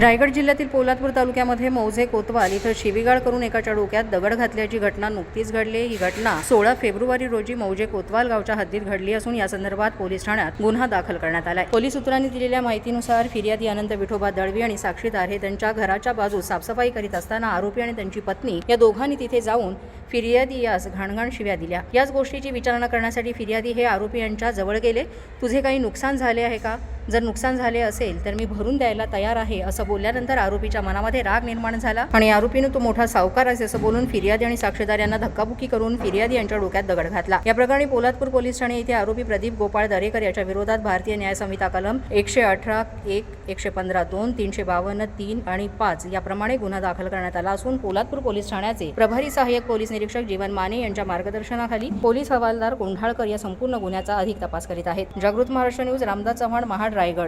रायगड जिल्ह्यातील पोलादपूर तालुक्यामध्ये मौजे कोतवाल इथं शिवीगाळ करून एकाच्या डोक्यात दगड घातल्याची घटना नुकतीच घडली. ही घटना सोळा फेब्रुवारी रोजी मौजे कोतवाल गावच्या हद्दीत घडली असून या संदर्भात पोलीस ठाण्यात गुन्हा दाखल करण्यात आलाय. पोलीस सूत्रांनी दिलेल्या माहितीनुसार फिर्यादी अनंत विठोबा दळवी आणि साक्षीदार हे त्यांच्या घराच्या बाजूस साफसफाई करीत असताना आरोपी आणि त्यांची पत्नी या दोघांनी तिथे जाऊन फिर्यादी यास घाणघाण शिव्या दिल्या. याच गोष्टीची विचारणा करण्यासाठी फिर्यादी हे आरोपी यांच्या जवळ गेले. तुझे काही नुकसान झाले आहे का? जर नुकसान झाले असेल तर मी भरून द्यायला तयार आहे असं बोलल्यानंतर आरोपीच्या मनामध्ये राग निर्माण झाला. आणि आरोपीनं तो मोठा सावकार आहे असं बोलून फिर्यादी आणि साक्षीदार यांना धक्काबुक्की करून फिर्यादी यांच्या डोक्यात दगड घातला. या प्रकरणी पोलादपूर पोलीस ठाणे येथे आरोपी प्रदीप गोपाळ दरेकर याच्या विरोधात भारतीय न्याय संहिता कलम एकशे अठरा एक एकशे पंधरा दोन तीनशे बावन्न तीन आणि पाच याप्रमाणे गुन्हा दाखल करण्यात आला असून पोलादपूर पोलीस ठाण्याचे प्रभारी सहाय्यक पोलीस निरीक्षक जीवन माने यांच्या मार्गदर्शनाखाली पोलीस हवालदार कोंढाळकर या संपूर्ण गुन्ह्याचा अधिक तपास करीत आहेत. जागृत महाराष्ट्र न्यूज रामदास चव्हाण महाड रायगड